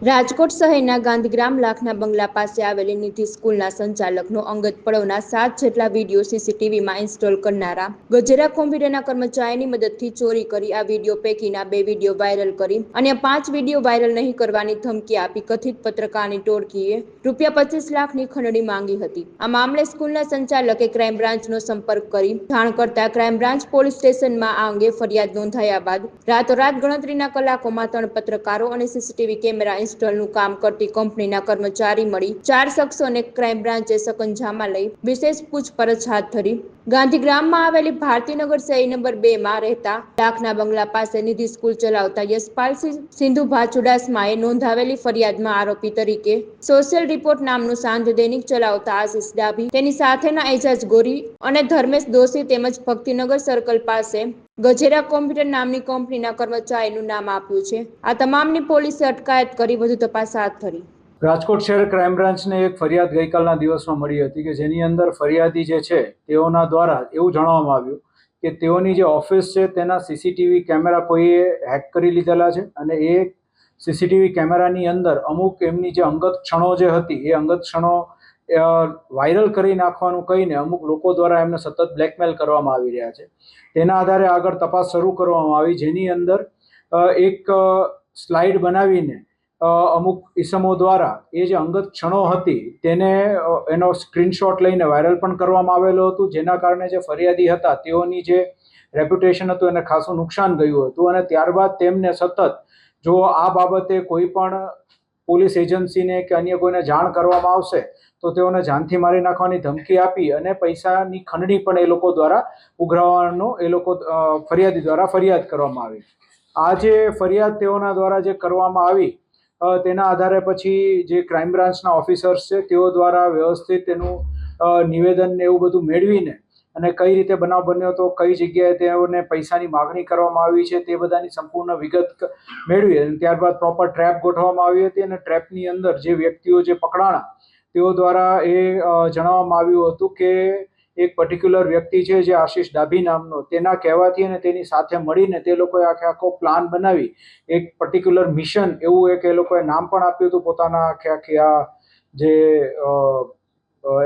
રાજકોટ શહેરના ગાંધીગ્રામ લાખના બંગલા પાસે આવેલી નિધિ સ્કૂલના સંચાલકનો અંગત પળવના સાત જેટલા વીડિયો સીસીટીવીમાં ઇન્સ્ટોલ કરનારા ગજેરા કોમ્પ્યુટરના કર્મચારીની મદદથી ચોરી કરી આ વીડિયો પૈકીના બે વીડિયો વાયરલ કરી અને પાંચ વીડિયો વાયરલ નહીં કરવાની ધમકી આપી કથિત પત્રકારની ટોળકીએ રૂપિયા પચીસ લાખની ખંડણી માંગી હતી. આ મામલે સ્કૂલના સંચાલકે ક્રાઇમ બ્રાન્ચનો સંપર્ક કરી જાણ કરતા ક્રાઇમ બ્રાન્ચ પોલીસ સ્ટેશનમાં આ અંગે ફરિયાદ નોંધાયા બાદ રાતોરાત ગણતરીના કલાકોમાં ત્રણ પત્રકારો અને સીસીટીવી કેમેરા ઇન્સ્ટોલનું કામ કરતી કંપનીના કર્મચારી મળી. ચાર શખ્સોને ક્રાઇમ બ્રાન્ચે સકંજામાં લઈ વિશેષ પૂછપરછ હાથ ધરી. ગાંધીગ્રામમાં આવેલી ભારતીનગર શેરી નંબર બે માં રહેતા ડાકના બંગલા પાસે નિધિ સ્કૂલ ચલાવતા યશપાલસિંહ સિંધુભા ચુડાસમાએ નોંધાવેલી ફરિયાદમાં આરોપી તરીકે સોશિયલ રિપોર્ટ નામનું સાંજ દૈનિક ચલાવતા આશિષ ડાભી, તેની સાથેના એજાજ ગોરી અને ધર્મેશ દોશી તેમજ ભક્તિનગર સર્કલ પાસે ગજેરા કોમ્પ્યુટર નામની કંપનીના કર્મચારીનું નામ આપ્યું છે. આ તમામની પોલીસે અટકાયત કરી, વધુ તપાસ હાથ ધરી. રાજકોટ શહેર ક્રાઇમ બ્રાન્ચને એક ફરિયાદ ગઈકાલના દિવસમાં મળી હતી કે જેની અંદર ફરિયાદી જે છે, તેઓના દ્વારા એવું જણાવવામાં આવ્યું કે તેઓની જે ઓફિસ છે, તેના સીસીટીવી કેમેરા કોઈએ હેક કરી લીધેલા છે અને એ સીસીટીવી કેમેરાની અંદર અમુક એમની જે અંગત ક્ષણો જે હતી, એ અંગત ક્ષણો વાયરલ કરી નાખવાનું કહીને અમુક લોકો દ્વારા એમને સતત બ્લેકમેલ કરવામાં આવી રહ્યા છે. તેના આધારે આગળ તપાસ શરૂ કરવામાં આવી, જેની અંદર એક સ્લાઇડ બનાવીને અમુક ઇસમો દ્વારા એ જે અંગત ક્ષણો હતી તેને એનો સ્ક્રીનશોટ લઈને વાયરલ પણ કરવામાં આવેલો હતું, જેના કારણે જે ફરિયાદી હતા તેઓની જે રેપ્યુટેશન હતું એને ખાસું નુકસાન ગયું હતું અને ત્યારબાદ તેમને સતત જો આ બાબતે કોઈ પણ પોલીસ એજન્સીને કે અન્ય કોઈને જાણ કરવામાં આવશે, તો તેઓને જાનથી મારી નાખવાની ધમકી આપી અને પૈસાની ખંડણી પણ એ લોકો દ્વારા ઉઘરાવવાનો, એ લોકો ફરિયાદી દ્વારા ફરિયાદ કરવામાં આવી. આ જે ફરિયાદ તેઓના દ્વારા જે કરવામાં આવી તેના આધારે પછી જે ક્રાઇમ બ્રાન્ચના ઓફિસર્સ છે તેઓ દ્વારા વ્યવસ્થિત તેનું નિવેદન ને એવું બધું મેળવીને અને કઈ રીતે બનાવ બન્યો હતો, કઈ જગ્યાએ તેઓને પૈસાની માગણી કરવામાં આવી છે, તે બધાની સંપૂર્ણ વિગત મેળવી અને ત્યારબાદ પ્રોપર ટ્રેપ ગોઠવવામાં આવી હતી અને ટ્રેપની અંદર જે વ્યક્તિઓ જે પકડાણા, તેઓ દ્વારા એ જણાવવામાં આવ્યું હતું કે એક પર્ટિક્યુલર વ્યક્તિ છે જે આશીષ ડાભી નામનો, તેના કહેવાથી અને તેની સાથે મળીને તે લોકોએ આખે આખો પ્લાન બનાવી. એક પર્ટિક્યુલર મિશન એવું એક એ લોકોએ નામ પણ આપ્યું હતું પોતાના આખે આખી આ જે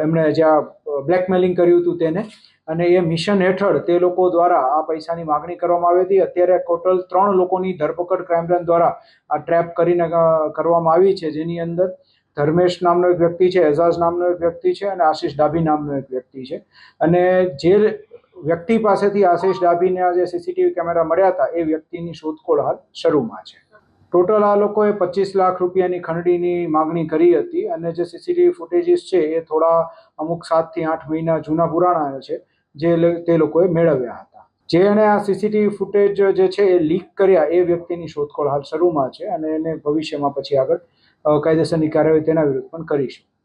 એમણે જ્યાં બ્લેકમેલિંગ કર્યું હતું તેને. અને એ મિશન હેઠળ તે લોકો દ્વારા આ પૈસાની માગણી કરવામાં આવી હતી. અત્યારે ટોટલ ત્રણ લોકોની ધરપકડ ક્રાઇમ બ્રાન્ચ દ્વારા આ ટ્રેપ કરીને કરવામાં આવી છે. જેની અંદર ધર્મેશ નામનો એક વ્યક્તિ છે, એઝાઝ નામનો એક વ્યક્તિ છે અને આશીષ ડાભી નામનો એક વ્યક્તિ છે. અને જે વ્યક્તિ પાસેથી આશીષ ડાભીના જે સીસીટીવી કેમેરા મળ્યા હતા, એ વ્યક્તિની શોધખોળ હાલ શરૂમાં છે. ટોટલ આ લોકોએ પચીસ લાખ રૂપિયાની ખંડણીની માગણી કરી હતી અને જે સીસીટીવી ફૂટેજીસ છે એ થોડા અમુક સાતથી આઠ મહિના જૂના પુરાણા છે, જે તે લોકોએ મેળવ્યા હતા. જે એણે આ સીસીટીવી ફૂટેજ જે છે એ લીક કર્યા એ વ્યક્તિની શોધખોળ હાલ શરૂમાં છે અને એને ભવિષ્યમાં પછી આગળ કાયદેસરની કાર્યવાહી તેના વિરુદ્ધ પણ કરીશું.